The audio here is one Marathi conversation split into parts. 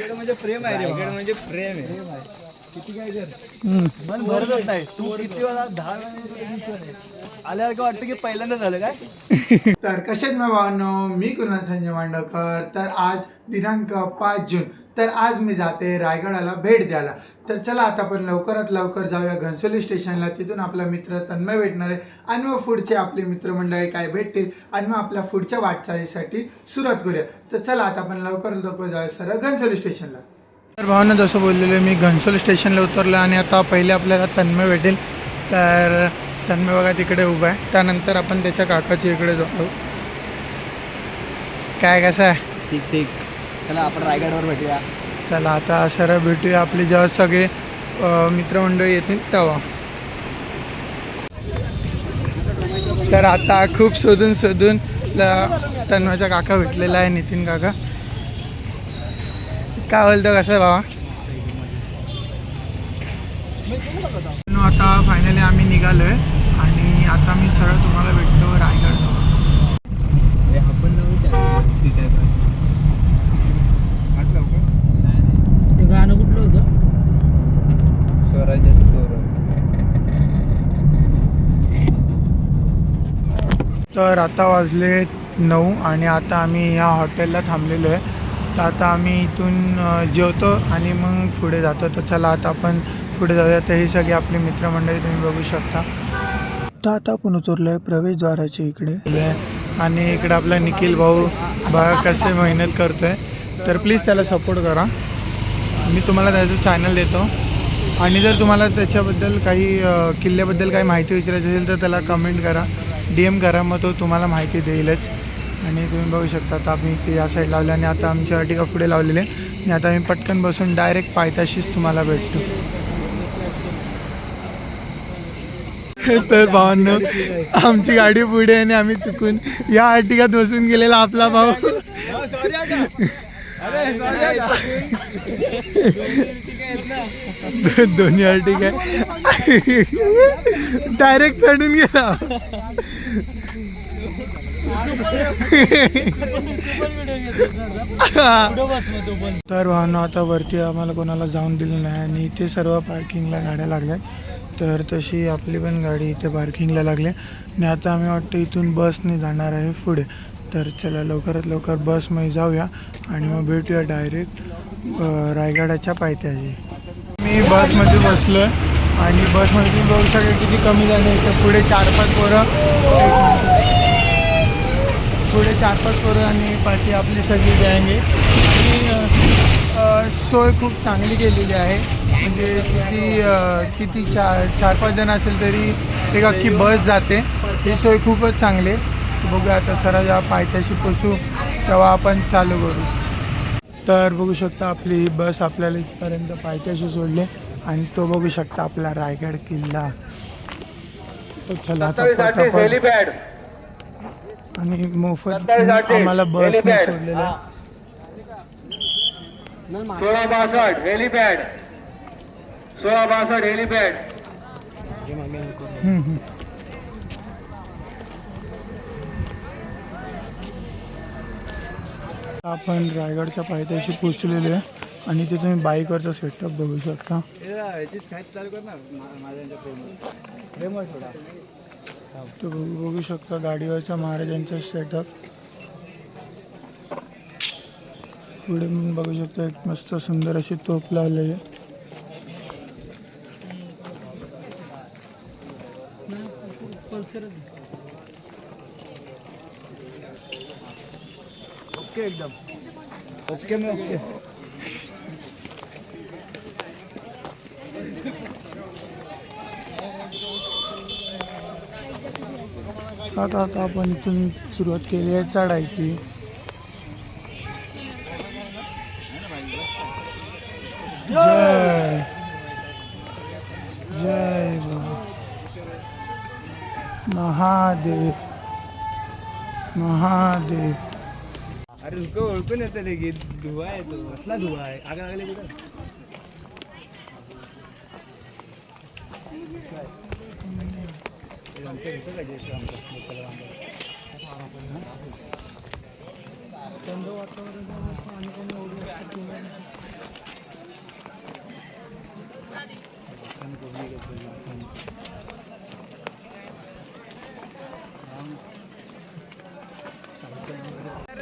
रायगड म्हणजे प्रेम आहे रायगड म्हणजे प्रेम आहे. प्रेम आहे. किती काय कर मन भरतच नाही. तू किती वेळा दहा वेळा आल्यावर का वाटतं की पहिल्यांदा झालं काय? तर कशात मी भावनो मी कुणाल संजय मांडकर तर आज दिनांक पाच जून. तर आज मी जाते रायगडाला भेट द्यायला. तर चला आता आपण लवकरात लवकर जाऊया घनसोली स्टेशनला. तिथून आपला मित्र तन्मय भेटणार आहे. आणि मग पुढचे आपले मित्रमंडळी काय भेटतील? आणि मग आपल्या पुढच्या वाटचालीसाठी सुरुवात करूया. तर चला आता आपण लवकरात लवकर जाऊया सर घनसोली स्टेशनला. तर भावना जसं बोललेलं मी घनसोली स्टेशनला उतरलो आणि आता पहिले आपल्याला तन्मय भेटेल. तर तन्मय बघा तिकडे उभा आहे. त्यानंतर आपण त्याच्या काकाच्या इकडे जाऊ. काय कसं आहे? ठीक ठीक. चला आपण रायगडवर भेटूया. चला आता सरळ भेटूया. आपले जेव्हा सगळे मित्रमंडळी येतील तेव्हा. तर आता खूप शोधून शोधून ला- तन्मयचा काका भेटलेला आहे नितीन काका. काय बोलतो कसं आहे बाबा नो, आता फायनली आम्ही निघालो आहे आता मी सरळ तुम्हाला भेटतो रायगड आपण जाऊ गाणं कुठलं होतं? स्वराज्याचं गौरव तर आता वाजले नऊ आणि आता आम्ही ह्या हॉटेलला थांबलेलो आहे. तर आता आम्ही इथून जेवतो आणि मग पुढे जातो. तर चला आता आपण पुढे जाऊया. तर ही सगळी आपली मित्रमंडळी तुम्ही बघू शकता. आता आता आपण उतरलो आहे प्रवेशद्वाराच्या इकडे. आणि इकडे आपला निखिल भाऊ बघा कसे मेहनत करतो आहे तर प्लीज त्याला सपोर्ट करा. मी तुम्हाला त्याचं चॅनल देतो. आणि जर तुम्हाला त्याच्याबद्दल काही किल्ल्याबद्दल काही माहिती विचारायची असेल तर त्याला कमेंट करा. डी एम करा मग तो तुम्हाला माहिती देईलच. आणि तुम्ही बघू शकता आता आम्ही ते या साईड लावले आणि आता आमच्या अर्टिका पुढे लावलेले. आणि आता आम्ही पटकन बसून डायरेक्ट पायथ्याशीच तुम्हाला भेटतो. तर भावांनो आमची गाडी पुढे आणि आम्ही चुकून या अर्टिकात बसून गेलेला आपला भाऊ. दोन्ही अर्टिका आहे. डायरेक्ट चढून गेला. तर वाहनं आता वरती आम्हाला कोणाला जाऊन दिलं नाही आणि इथे सर्व पार्किंगला गाड्या लागल्या तर तशी आपली पण गाडी इथे पार्किंगला लागली. आणि आता आम्ही वाटतं इथून बसने जाणार आहे पुढे. तर चला लवकरात लवकर बसमध्ये जाऊया आणि मग भेटूया डायरेक्ट रायगडाच्या पायथ्याशी. मी बसमध्ये बसलो आहे आणि बसमध्ये तुम्ही बघू शकता किती कमी झाले. तर पुढे चार पाच पोरं. पुढे चार पाच पोरं आणि पाठी आपली सगळी गँग आहे. आणि सोय खूप चांगली केलेली आहे. म्हणजे किती किती चार चार पाच जण असेल तरी एक अख्खी बस जाते. ही सोय खूपच चांगली आहे. बघूया आता सरा जेव्हा पायथ्याशी पोचू तेव्हा आपण चालू करू. तर बघू शकता आपली ही बस आपल्याला इथपर्यंत पायथ्याशी सोडली आणि तो बघू शकता आपला रायगड किल्ला. तर चला आता आणि मोफत आम्हाला बसने सोडलेलं हेलिपॅड सोळा बासष्ट हेलिपॅड हम्म, हम्म. आपण रायगडच्या पायथ्याशी पोचलेलो आहे आणि ते तुम्ही बाईकवरचा सेटअप बघू शकता. तो बघू बघू शकता गाडीवरचा महाराजांचा सेटअप पुढे बघू शकता एक मस्त सुंदर अशी तोप लावलेली आहे. ओके एकदम. ओके मी ओके. आता आता आपण इथून सुरुवात केली आहे चढायची. महादेव। महादेव। अरे उसको ओळखून येतं रे की दुआ है तो। कसला धुवा आहे आग लागले कुठं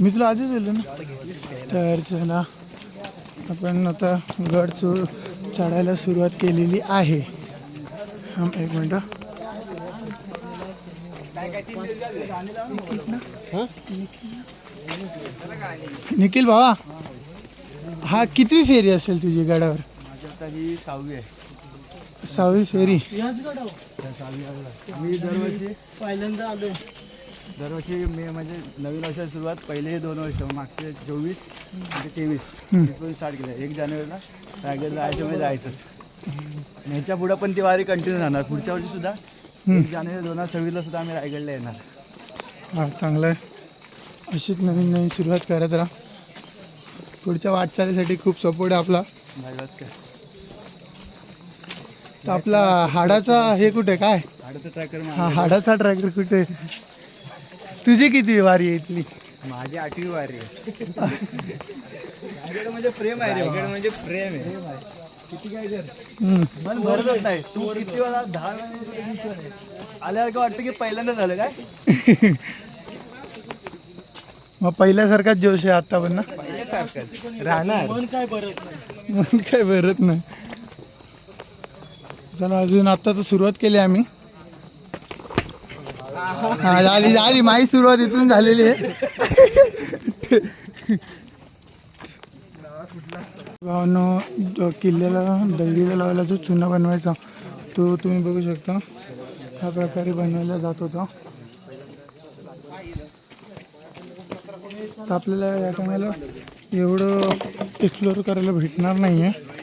मी तुला आधी दिलं ना? तर चला आपण आता गड चो चढायला सुरुवात केलेली आहे. थांब एक मिनटं निखिल भावा हा कितवी फेरी असेल तुझी गडावर? सहावी आहे सहावी फेरी पहिल्यांदा आलो दरवर्षी मे म्हणजे नवीन वर्षाची सुरुवात पहिले हे दोन वर्ष मागचे चोवीस म्हणजे तेवीस. तिथून स्टार्ट केलं एक जानेवारीला रायगड जायचं म्हणजे जायचंच. ह्याच्या पुढं पण ती वारी कंटिन्यू राहणार पुढच्या वर्षी सुद्धा एक जानेवारी दोन हजार सव्वीसला सुद्धा आम्ही रायगडला येणार. हा चांगलं आहे अशीच नवीन नवीन सुरुवात करत राहा. पुढच्या वाटचालीसाठी खूप सपोर्ट आहे आपला. बस काय तर आपला हाडाचा हे कुठे? काय? आडतं ट्रॅकर हा हाडाचा ट्रॅक्टर कुठे? तुझी किती वारी आहे इथली? माझी आठवी वारी आहे. रायगड म्हणजे प्रेम आहे रायगड म्हणजे प्रेम आहे. किती काय जर. हम्म. मन भरतच नाही. तू किती वेळा दहा वेळा आल्यावर का वाटतं की पहिल्यांदा झालं काय? मग पहिल्यासारखाच जोश आहे आता पण ना? राहणार. परत नाही. मग काय भरत नाही. चला अजून आता तर सुरुवात केली आम्ही. हा झाली झाली माझी सुरुवात इथून झालेली आहे. भावनो किल्ल्याला दगडीला लावायला जो चुना बनवायचा तो तुम्ही बघू शकता. ह्या प्रकारे बनवायला जात होता. तर आपल्याला या टायमाला एवढं एक्सप्लोअर करायला भेटणार नाही आहे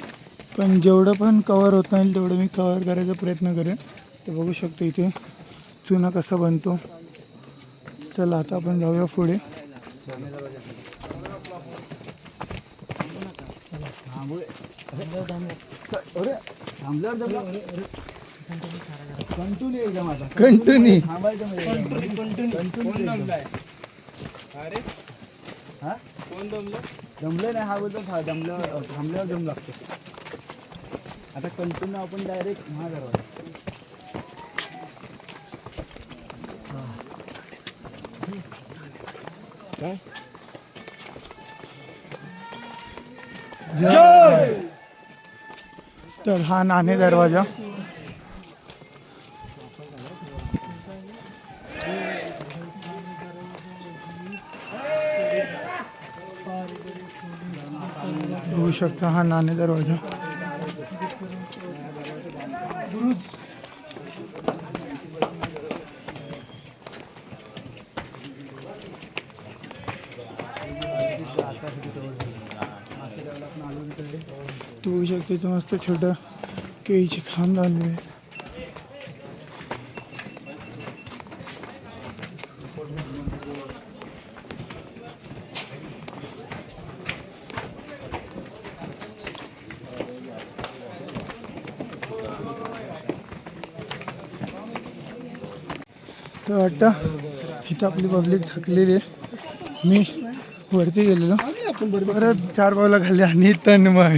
पण जेवढं पण कवर होता येईल तेवढं मी कवर करायचा प्रयत्न करेन. ते बघू शकतो इथे. चुना कसा बनतो? चला आता आपण जाऊया पुढे. थांबल्यावर अरे कंटिन्यू कंटिन्यू कोण जमलं जमलं नाही हा बोलतो था- जमल्यावर थांबल्यावर जम लागतो आता कंटिन्यू आपण डायरेक्ट हा काय तर हा नाणे दरवाजा. होऊ शकता हा नाणे दरवाजा. तू बघू शकतो इथं मस्त छोटं केळीचे खांब झाले तर वाटतं इथं आपली पब्लिक थकलेली आहे. मी वरती गेलेलो. परत चार पावलं खाल्ली आणि तन्मय.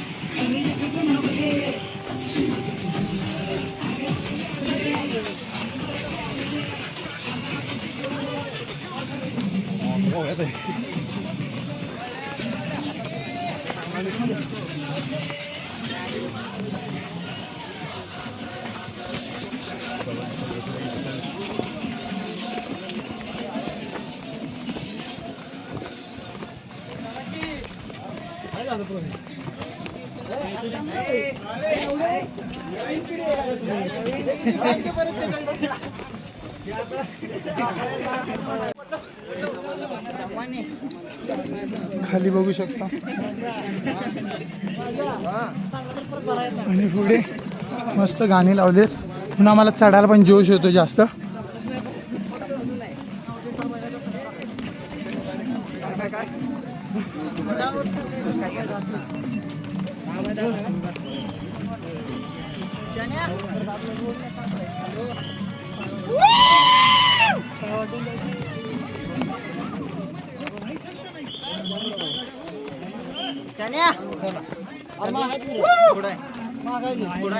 おやだい परत बघू शकता. आणि पुढे मस्त गाणी लावलेत. म्हणून आम्हाला चढायला पण जोश होतो जास्त. ने और मां है तेरे थोड़ा मां का ही थोड़ा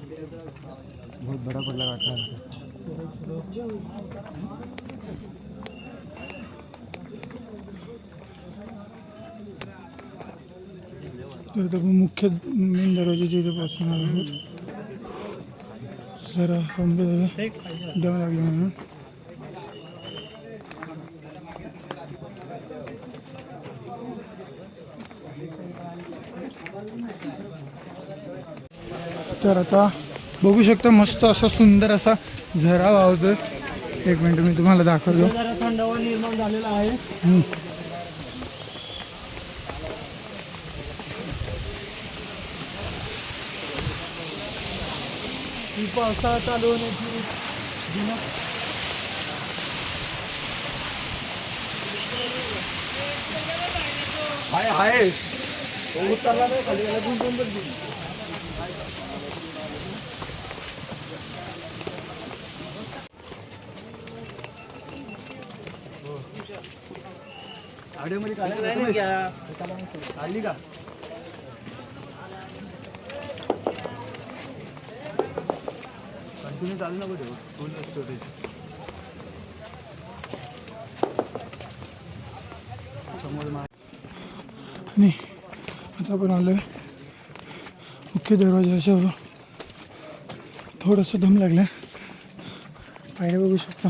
बहुत बड़ा पडला वाटला तर आता आपण मुख्य मेन दरवाजाच्या इथे पोहोचणार आहोत जरा थांबले दादा दम लागले म्हणून तर आता बघू शकता मस्त असा सुंदर असा झरा वाहतोय. एक मिनिट मी तुम्हाला दाखवतो. जरा थंडावा निर्माण झालेला आहे पावसाळा चालू होण्याची हाय. हाय उतरला नाही खाली गेला दोन दोन दोन ऑडिओ मध्ये काढली का? कंटिन्यू चालू नको देऊ फुल स्टोरेज समोर आणि आता आपण आलो आहे मुख्य दरवाजाच्या थोडंसं दम लागलं पायऱ्या बघू शकता.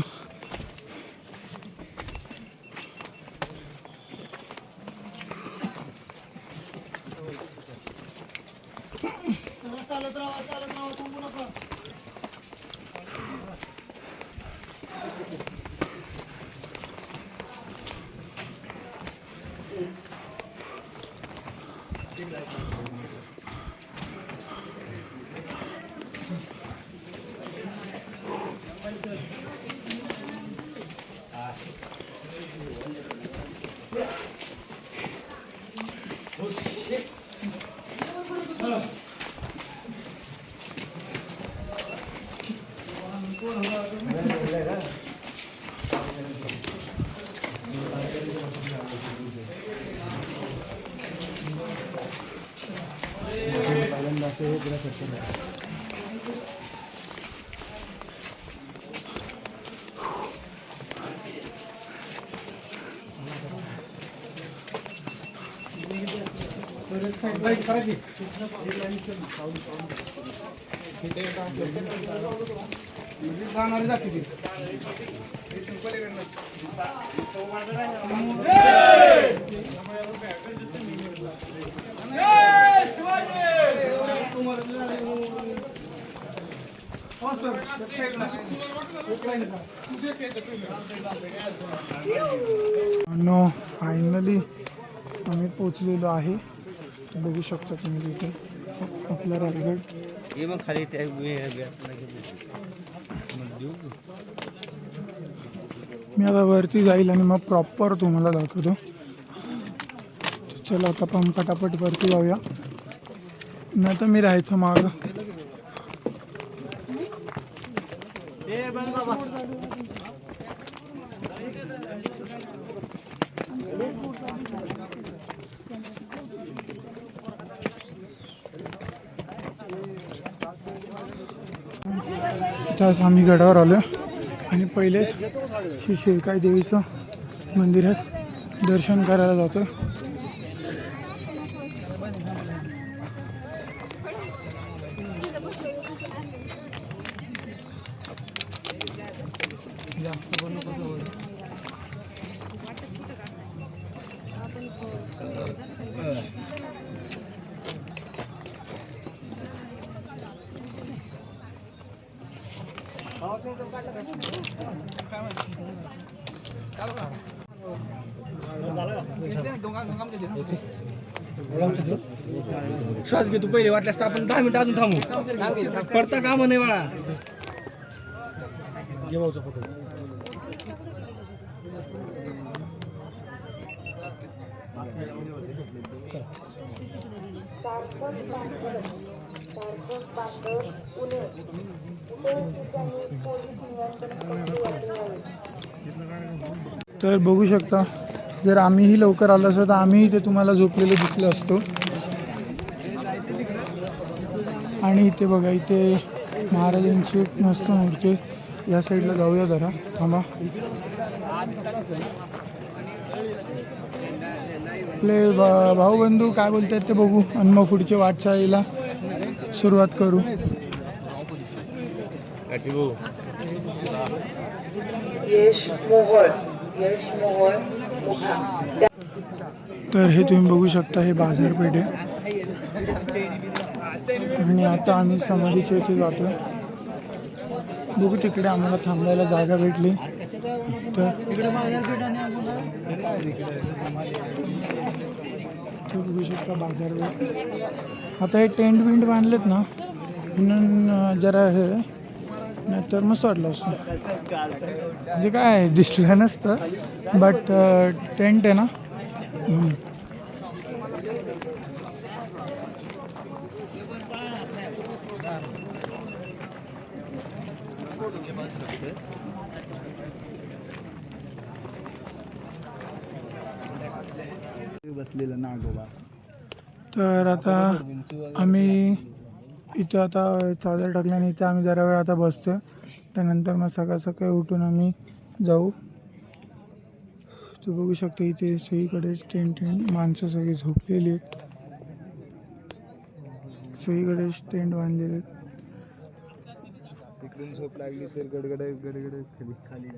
नो फायनली आम्ही पोचलेलो आहे. बघू शकता तुम्ही तिथे. आपला रायगड हे मग खाली मी आता वरती जाईल आणि मग प्रॉपर तुम्हाला दाखवतो. चला आता आपण पटापट वरती जाऊया. नाही तर मी राहायचं मागं. त्याच आम्ही गडावर आलो. आणि पहिले श्री शिवकाई देवीचं मंदिर आहे. दर्शन करायला जातो. श्वास घे तू पहिले वाटल्यास तर आपण दहा मिनिटं अजून थांबू. पडता काम नाही बाळा. तर बघू शकता जर आम्हीही लवकर आलो असतो तर आम्हीही इथे तुम्हाला झोपलेले दिसलो असतो. आणि इथे बघा इथे महाराजांची एक मस्त मूर्ती या साईडला जाऊया जरा. थांबा. आपले भाऊ भाऊबंधू काय बोलतात ते बघू. आणि मग पुढच्या वाटचाळीला सुरुवात करू. तर हे तुम्ही बघू शकता हे बाजारपेठ. आहे आणि आता आम्ही समाधीच्या इथे जातो बघू तिकडे आम्हाला थांबायला जागा भेटली. तर बघू शकता बाजारपेठ आता हे टेंट बिंट बांधलेत ना म्हणून जरा हे नाहीतर मस्त वाटलं असतं. म्हणजे काय दिसलं नसतं बट टेंट आहे ना? बसलेलं नागोबा तर आता आम्ही इथं आता चादर टाकल्याने इथे आम्ही जरा वेळ आता बसतो त्यानंतर मग सकाळ सकाळी उठून आम्ही जाऊ. तू बघू शकतो इथे सगळीकडे टेंट टेंट माणसं सगळी झोपलेली आहेत. सगळीकडे टेंट बांधलेले आहेत. इकडून झोप लागली तर गडगड गडगड खाली.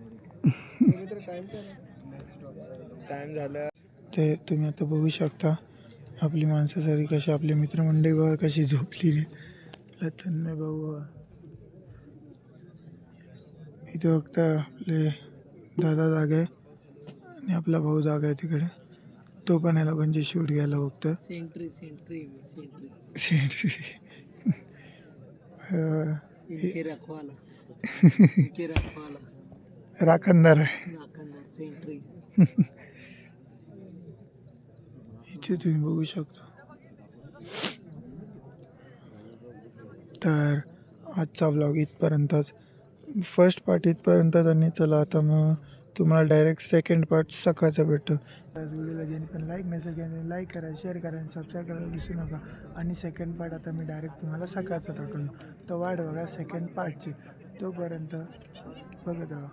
टाइम झाला. ते तुम्ही आता बघू शकता आपली माणसं सगळी कशी आपली मित्रमंडळी बघा कशी झोपलेली. तन्मय भाऊ. इथे फक्त आपले दादा जागा आहे आणि आपला भाऊ जागा आहे तिकडे. तो पण या लोकांची शूट घ्यायला बघतो सेंट्री सेंट्री सेंट्री राखणदार इथे तुम्ही बघू शकता। तर आजचा ब्लॉग इथपर्यंतच. फर्स्ट पार्ट इथपर्यंतच आणि चला. आता मग तुम्हाला डायरेक्ट सेकंड पार्ट सकाळचा भेटतो. व्हिडिओला ज्यांनी पण लाईक मेसेज त्यांनी लाईक करा शेअर करा आणि सबस्क्राईब करायला विसरू नका. आणि सेकंड पार्ट आता मी डायरेक्ट तुम्हाला सकाळचा टाकलो तर वाट बघा सेकंड पार्टची तोपर्यंत बघत राहा.